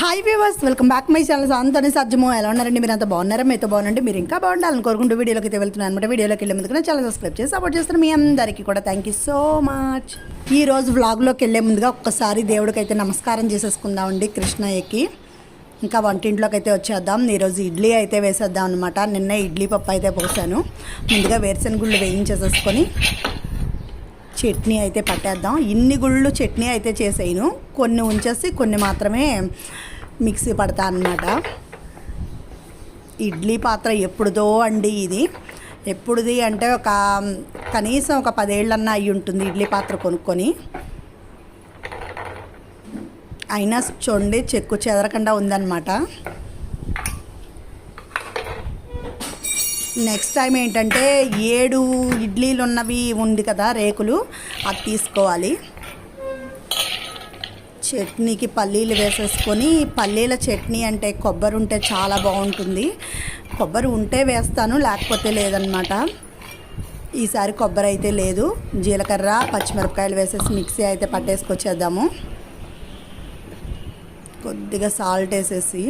Hi viewers welcome back my channel అంతని సజ్జము ఎలా ఉన్నారండి? మీరు అంత బాగున్నారా? మీతో బాగుండండి. మీరు ఇంకా బాగుండాలని కోరుకుంటూ వీడియోలోకి అయితే వెళ్తున్నాను అనమాట వీడియోలోకి వెళ్ళే ముందుగా ఛానల్ సబ్స్క్రైబ్ చేసి సపోర్ట్ చేస్తారు మీ అందరికీ కూడా థ్యాంక్ యూ సో మచ్ ఈ రోజు వ్లాగ్లోకి వెళ్ళే ముందుగా ఒక్కసారి దేవుడికి అయితే నమస్కారం చేసేసుకుందామండి కృష్ణయ్యకి. ఇంకా వంటింట్లోకి అయితే వచ్చేద్దాం. ఈరోజు ఇడ్లీ అయితే వేసేద్దాం అనమాట నిన్న ఇడ్లీ పప్పు అయితే పోసాను. ముందుగా వేరుశనగుళ్ళు వేయించేసేసుకొని చట్నీ అయితే పట్టేద్దాం. ఇన్ని గుళ్ళు చట్నీ అయితే చేసేయను. కొన్ని ఉంచేసి కొన్ని మాత్రమే మిక్సీ పడతా అన్నమాట. ఇడ్లీ పాత్ర ఎప్పుడుదో అండి ఇది. ఎప్పుడుది అంటే ఒక కనీసం ఒక పదేళ్ళన్నా అయి ఉంటుంది ఇడ్లీ పాత్ర కొనుక్కొని. అయినా చూడండి చెక్కు చెదరకుండా ఉందన్నమాట. నెక్స్ట్ టైం ఏంటంటే ఏడు ఇడ్లీలు ఉన్నవి ఉంది కదా రేకులు అది తీసుకోవాలి. చట్నీకి పల్లీలు వేసేసుకొని పల్లీల చట్నీ అంటే కొబ్బరి ఉంటే చాలా బాగుంటుంది. కొబ్బరి ఉంటే వేస్తాను లేకపోతే లేదనమాట ఈసారి కొబ్బరి అయితే లేదు. జీలకర్ర పచ్చిమిరపకాయలు వేసేసి మిక్సీ అయితే పట్టేసుకొచ్చేద్దాము. కొద్దిగా సాల్ట్ వేసేసి.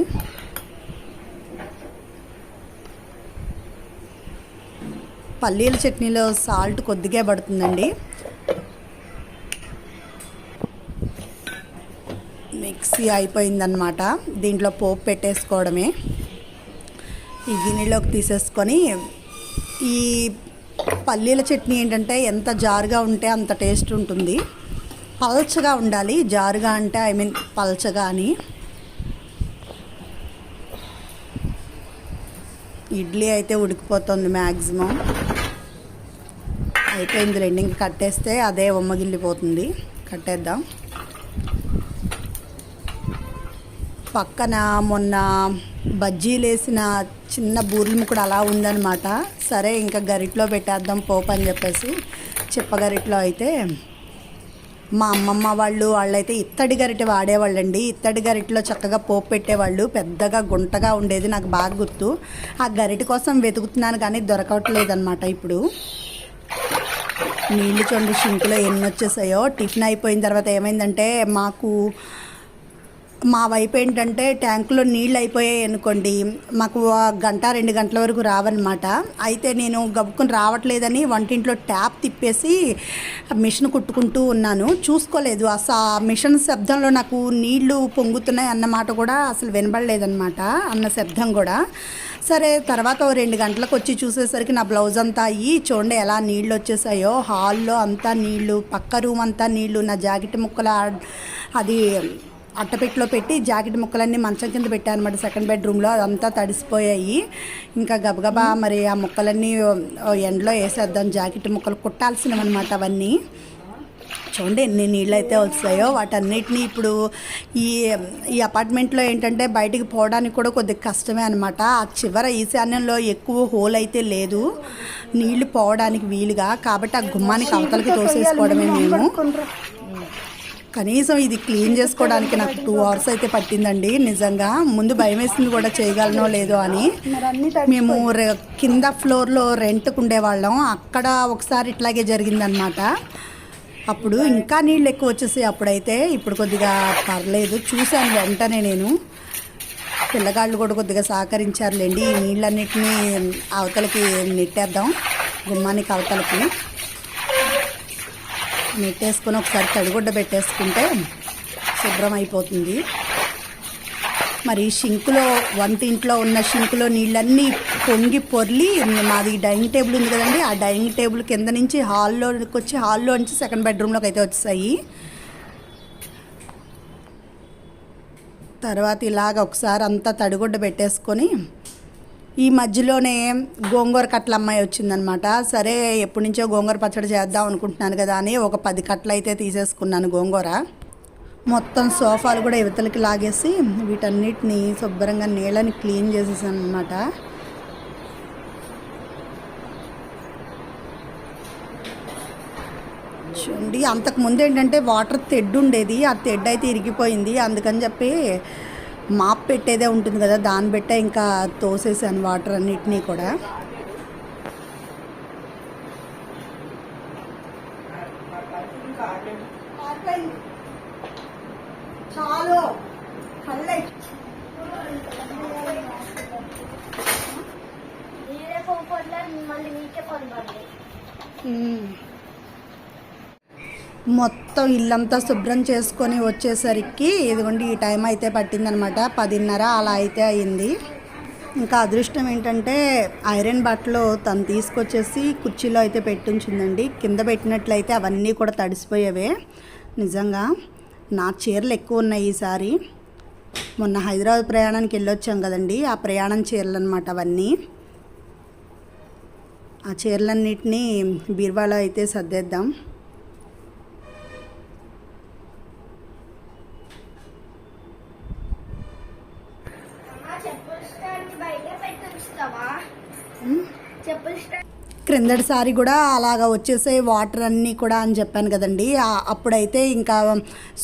పల్లీల చట్నీలో సాల్ట్ కొద్దిగా పడుతుందండి. మిక్సీ అయిపోయిందనమాట దీంట్లో పోపు పెట్టేసుకోవడమే. ఈ గిన్నెలోకి తీసేసుకొని ఈ పల్లీల చట్నీ ఏంటంటే ఎంత జారుగా ఉంటే అంత టేస్ట్ ఉంటుంది. పల్చగా ఉండాలి. జారుగా అంటే ఐ మీన్ పల్చగా అని. ఇడ్లీ అయితే ఉడికిపోతుంది మ్యాక్సిమం అయిపోయింది రెండు ఇంక కట్టేస్తే అదే ఉమ్మగిల్లిపోతుంది కట్టేద్దాం. పక్కన మొన్న బజ్జీలు వేసిన చిన్న బూర్లు కూడా అలా ఉందన్నమాట. సరే ఇంకా గరిట్లో పెట్టేద్దాం పోపు అని చెప్పేసి చెప్పగరిట్లో అయితే మా అమ్మమ్మ వాళ్ళు వాళ్ళైతే ఇత్తడి గరిటె వాడేవాళ్ళండి. ఇత్తడి గరిటెలో చక్కగా పోపు పెట్టేవాళ్ళు. పెద్దగా గుంటగా ఉండేది నాకు బాగా గుర్తు. ఆ గరిటె కోసం వెతుకుతున్నాను కానీ దొరకట్లేదనమాట ఇప్పుడు. నీళ్ళు చూడండి షింకులో ఎన్ని వచ్చేసాయో. టిఫిన్ అయిపోయిన తర్వాత ఏమైందంటే మాకు మా వైపు ఏంటంటే ట్యాంకులో నీళ్ళు అయిపోయాయి అనుకోండి మాకు ఆ గంట రెండు గంటల వరకు రావన్నమాట. అయితే నేను గబుక్కుని రావట్లేదని వంటింట్లో ట్యాప్ తిప్పేసి మిషన్ కుట్టుకుంటూ ఉన్నాను. చూసుకోలేదు అసలు ఆ మిషన్ శబ్దంలో నాకు నీళ్ళు పొంగుతున్నాయి అన్నమాట కూడా అసలు వినబడలేదన్నమాట అన్న శబ్దం కూడా. సరే తర్వాత రెండు గంటలకు వచ్చి చూసేసరికి నా బ్లౌజ్ అంతా అయ్యి చూడండి ఎలా నీళ్ళు వచ్చేసాయో. హాల్లో అంతా నీళ్ళు పక్క రూమ్ అంతా నీళ్ళు నా జాకెట్ ముక్కల అది అట్టపెట్టిలో పెట్టి జాకెట్ ముక్కలన్నీ మంచం కింద పెట్టాను అనమాట సెకండ్ బెడ్రూమ్లో అదంతా తడిసిపోయాయి. ఇంకా గబగబా మరి ఆ ముక్కలన్నీ ఎండలో వేసేద్దాం. జాకెట్ ముక్కలు కుట్టాల్సినవి అనమాట అవన్నీ. చూడండి ఎన్ని నీళ్ళు అయితే వస్తాయో. వాటన్నిటిని ఇప్పుడు ఈ ఈ అపార్ట్మెంట్లో ఏంటంటే బయటికి పోవడానికి కూడా కొద్దిగా కష్టమే అనమాట ఆ చివర ఈశాన్యంలో ఎక్కువ హోల్ అయితే లేదు. నీళ్ళు పోవడానికి వీలుగా. కాబట్టి ఆ గుమ్మానికి అవతలకి తోసేసుకోవడమే మేము. కనీసం ఇది క్లీన్ చేసుకోవడానికి నాకు టూ అవర్స్ అయితే పట్టిందండి. నిజంగా ముందు భయం వేసింది కూడా చేయగలనో లేదో అని. మేము రె- కింద ఫ్లోర్లో రెంట్కు ఉండేవాళ్ళం అక్కడ ఒకసారి ఇట్లాగే జరిగిందనమాట అప్పుడు ఇంకా నీళ్ళు ఎక్కువ వచ్చేసాయి అప్పుడైతే. ఇప్పుడు కొద్దిగా పర్లేదు. చూశాను వెంటనే నేను. పిల్లగాళ్ళు కూడా కొద్దిగా సహకరించారులేండి. ఈ నీళ్ళన్నిటినీ అవతలకి నెట్టేద్దాం. గుమ్మానికి అవతలకి. నెట్టేసుకొని ఒకసారి తడిగుడ్డ పెట్టేసుకుంటే శుభ్రం అయిపోతుంది మరి షింకులో వంటింట్లో ఉన్న షింకులో నీళ్ళన్నీ పొంగి పొర్లి మాది డైనింగ్ టేబుల్ ఉంది కదండి ఆ డైనింగ్ టేబుల్ కింద నుంచి హాల్లోకి వచ్చి హాల్లో నుంచి సెకండ్ బెడ్రూమ్లోకి అయితే వచ్చాయి తర్వాత ఇలాగ ఒకసారి అంతా తడిగుడ్డ పెట్టేసుకొని ఈ మధ్యలోనే గోంగూర కట్ల అమ్మాయి వచ్చిందనమాట. సరే ఎప్పటి నుంచో గోంగూర పచ్చడి చేద్దాం అనుకుంటున్నాను కదా అని ఒక పది కట్టలు అయితే తీసేసుకున్నాను గోంగూర. మొత్తం సోఫాలు కూడా ఇవతలకి లాగేసి వీటన్నిటిని శుభ్రంగా నీళ్ళని క్లీన్ చేసేసాను అనమాట చూడండి అంతకు ముందు ఏంటంటే వాటర్ తెడ్డు ఉండేది ఆ తెడ్డు అయితే ఇరిగిపోయింది. అందుకని చెప్పి మాప్ పెట్టేదే ఉంటుంది కదా దాన్ని పెట్టే ఇంకా తోసేసాను వాటర్ అన్నిటినీ కూడా. మళ్ళీ మీకే పని మొత్తం ఇల్లంతా శుభ్రం చేసుకొని వచ్చేసరికి ఇదిగోండి ఈ టైం అయితే పట్టిందనమాట. పదిన్నర అలా అయితే అయింది. ఇంకా అదృష్టం ఏంటంటే ఐరన్ బట్టలు తను తీసుకొచ్చేసి కుర్చీలో అయితే పెట్టించిందండి. కింద పెట్టినట్లయితే అవన్నీ కూడా తడిసిపోయేవే. నిజంగా నా చీరలు ఎక్కువ ఉన్నాయి ఈసారి. మొన్న హైదరాబాద్ ప్రయాణానికి వెళ్ళొచ్చాం కదండి ఆ ప్రయాణం చీరలు అనమాట అవన్నీ. ఆ చీరలన్నిటినీ బీరువాలో అయితే సర్దేద్దాం. కిందటిసారి కూడా అలాగ వచ్చేసే వాటర్ అన్నీ కూడా అని చెప్పాను కదండి. అప్పుడైతే ఇంకా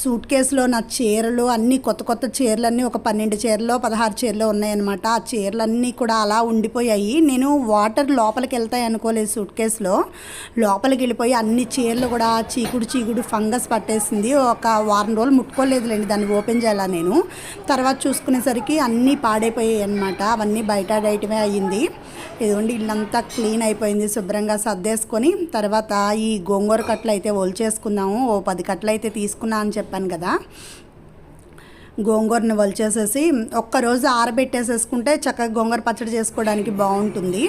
సూట్ కేసులో నా చీరలు అన్నీ కొత్త కొత్త చీరలన్నీ ఒక పన్నెండు చీరలు పదహారు చీరలు ఉన్నాయన్నమాట. ఆ చీరలన్నీ కూడా అలా ఉండిపోయాయి. నేను వాటర్ లోపలికి వెళ్తాయి అనుకోలేదు సూట్ కేసులో. లోపలికి వెళ్ళిపోయి అన్ని చీరలు కూడా చీకుడు చీకుడు ఫంగస్ పట్టేసింది. ఒక వారం రోజులు ముట్టుకోలేదులేండి దాన్ని ఓపెన్ చేయాలా నేను. తర్వాత చూసుకునేసరికి అన్నీ పాడైపోయాయి అనమాట అవన్నీ బయట డైటమే అయ్యింది. ఇదిగోండి ఇల్లంతా క్లీన్ అయిపోయింది శుభ్రంగా సర్దేసుకొని తర్వాత ఈ గోంగూర కట్టలు అయితే ఒలిచేసుకుందాము. ఓ పది కట్టలు అయితే తీసుకున్నా అని చెప్పాను కదా. గోంగూరని ఒలిచేసేసి ఒక్కరోజు ఆరబెట్టేసేసుకుంటే చక్కగా గోంగూర పచ్చడి చేసుకోవడానికి బాగుంటుంది.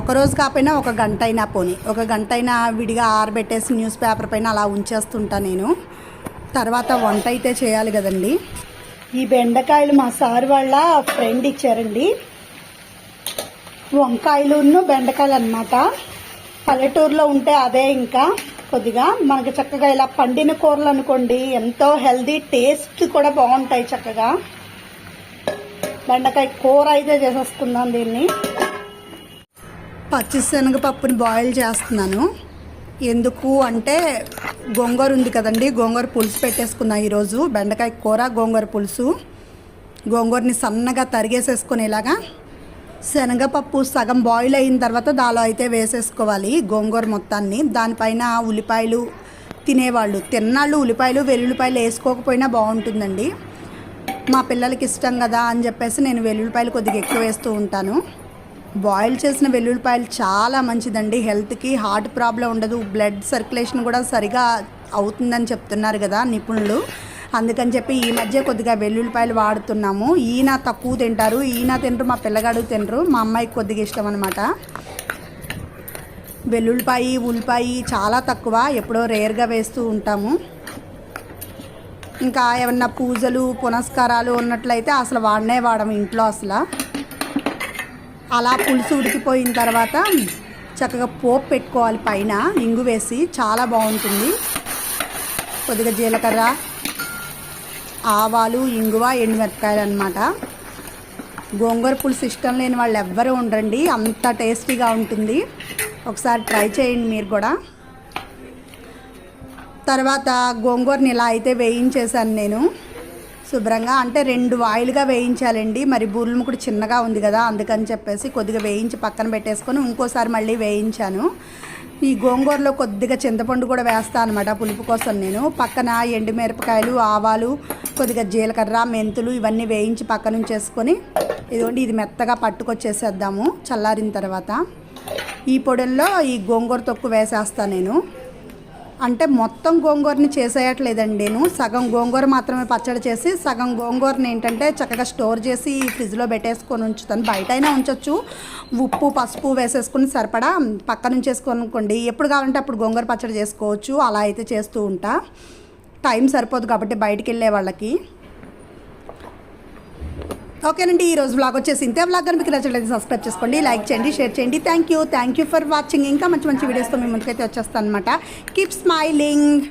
ఒకరోజు కాకపోయినా ఒక గంట అయినా పోని. ఒక గంట అయినా విడిగా ఆరబెట్టేసి న్యూస్ పేపర్ పైన అలా ఉంచేస్తుంటా నేను. తర్వాత వంట అయితే చేయాలి కదండి. ఈ బెండకాయలు మా సార్ వాళ్ళ ఫ్రెండ్ ఇచ్చారండి. వంకాయలును బెండకాయలు అన్నమాట పల్లెటూరులో ఉంటే అదే ఇంకా. కొద్దిగా మనకి చక్కగా ఇలా పండిన కూరలు అనుకోండి ఎంతో హెల్దీ టేస్ట్ కూడా బాగుంటాయి చక్కగా. బెండకాయ కూర అయితే చేసేసుకుందాం దీన్ని. పచ్చిశనగపప్పుని బాయిల్ చేస్తున్నాను. ఎందుకు అంటే గోంగూర ఉంది కదండి గోంగూర పులుసు పెట్టేసుకున్నాను ఈరోజు. బెండకాయ కూర గోంగూర పులుసు. గోంగూరని సన్నగా తరిగేసేసుకునేలాగా శనగపప్పు సగం బాయిల్ అయిన తర్వాత దాలో అయితే వేసేసుకోవాలి గోంగూర మొత్తాన్ని. దానిపైన ఉల్లిపాయలు తినేవాళ్ళు తిన్నాళ్ళు ఉల్లిపాయలు వెల్లుల్లిపాయలు వేసుకోకపోయినా బాగుంటుందండి. మా పిల్లలకి ఇష్టం కదా అని చెప్పేసి నేను వెల్లుల్లిపాయలు కొద్దిగా ఎక్కువ వేస్తూ ఉంటాను. బాయిల్ చేసిన వెల్లుల్లిపాయలు చాలా మంచిదండి. హెల్త్కి హార్ట్ ప్రాబ్లం ఉండదు. బ్లడ్ సర్క్యులేషన్ కూడా సరిగా అవుతుందని చెప్తున్నారు కదా నిపుణులు. అందుకని చెప్పి ఈ మధ్య కొద్దిగా వెల్లుల్లిపాయలు వాడుతున్నాము. ఈయన తక్కువ తింటారు. ఈయన తినరు మా పిల్లగాడు తినరు. మా అమ్మాయికి కొద్దిగా ఇష్టం అనమాట వెల్లుల్లిపాయ ఉల్లిపాయ చాలా తక్కువ. ఎప్పుడో రేర్గా వేస్తూ ఉంటాము. ఇంకా ఏమన్నా పూజలు పునస్కారాలు ఉన్నట్లయితే అసలు వాడనే వాడము ఇంట్లో అసలు. అలా పులుసు ఉడికిపోయిన తర్వాత చక్కగా పోపు పెట్టుకోవాలి పైన. ఇంగు వేసి చాలా బాగుంటుంది. కొద్దిగా జీలకర్ర ఆవాలు ఇంగువ ఎండుమిరపకాయలు అనమాట గోంగూర పులుసు ఇష్టం లేని వాళ్ళు ఎవ్వరూ ఉండరండి. అంత టేస్టీగా ఉంటుంది. ఒకసారి ట్రై చేయండి మీరు కూడా. తర్వాత గోంగూరని ఇలా అయితే వేయించేశాను నేను. శుభ్రంగా అంటే రెండు వాయిల్గా వేయించాలండి. మరి బూరెలు కూడా చిన్నగా ఉంది కదా అందుకని చెప్పేసి కొద్దిగా వేయించి పక్కన పెట్టేసుకొని ఇంకోసారి మళ్ళీ వేయించాను. ఈ గోంగూరలో కొద్దిగా చింతపండు కూడా వేస్తాను అనమాట పులుపు కోసం నేను. పక్కన ఎండుమిరపకాయలు ఆవాలు కొద్దిగా జీలకర్ర మెంతులు ఇవన్నీ వేయించి పక్కన చేసుకొని ఇదిగోండి ఇది మెత్తగా పట్టుకొచ్చేసేద్దాము చల్లారిన తర్వాత. ఈ పొడుల్లో ఈ గోంగూర తొక్కు వేసేస్తాను నేను. అంటే మొత్తం గోంగూరని చేసేయట్లేదండి నేను సగం గోంగూర మాత్రమే పచ్చడి చేసి సగం గోంగూరని ఏంటంటే చక్కగా స్టోర్ చేసి ఫ్రిడ్జ్లో పెట్టేసుకొని ఉంచుతాను. బయట అయినా ఉంచొచ్చు. ఉప్పు పసుపు వేసేసుకుని సరిపడా పక్కన వేసుకొని అనుకోండి ఎప్పుడు కావాలంటే అప్పుడు గోంగూర పచ్చడి చేసుకోవచ్చు. అలా అయితే చేస్తూ ఉంటా. టైం సరిపోదు కాబట్టి బయటికి వెళ్ళే వాళ్ళకి. ఓకేనండి ఈ రోజు బ్లాగ్ వచ్చేసి ఇంతే. బ్లాగ్ కానీ మీకు నచ్చట్లయితే సబ్స్క్రైబ్ చేసుకోండి లైక్ చేయండి షేర్ చేయండి. Thank you thank you for watching ఇంకా మంచి మంచి వీడియోస్తో మేము ముందుకైతే వచ్చేస్తాను అనమాట కీప్ స్మైలింగ్